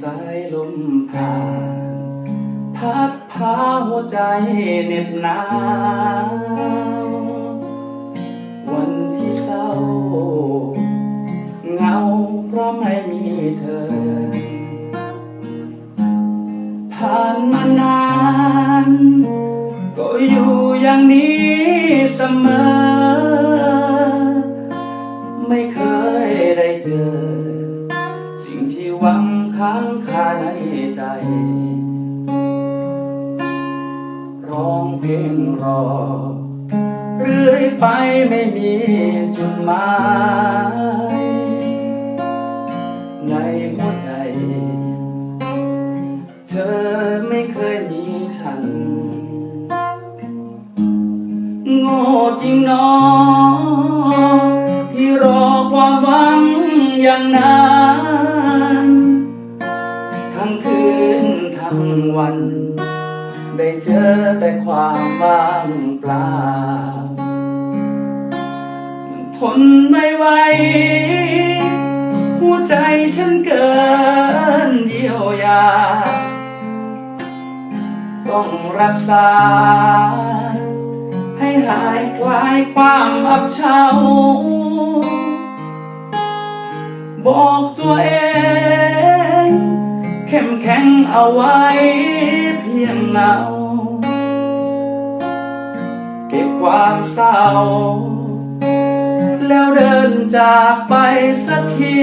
สายลมผ่านพัดพาหัวใจเหน็บหนาววันที่เศร้าเหงาเพราะไม่มีเธอ ผ่านมานาน ก็อยู่อย่างนี้เสมอ ไม่เคยได้เจอ ค้างคาในใจ ร้องเพลงรอ เรื่อยไปไม่มีจุดหมาย ในหัวใจ เธอไม่เคยมีฉัน โง่จริงหนอที่รอความหวังอย่างนาน วัน ได้เจอแต่ความว่างเปล่าทนไม่ไหวหัวใจฉันเกินเยียวยา ต้องรักษา ให้หายคลายความอับเฉาบอกตัวเอง เข้มแข็งเอาไว้เพียงเงา เก็บความเศร้า แล้วเดินจากไปสักที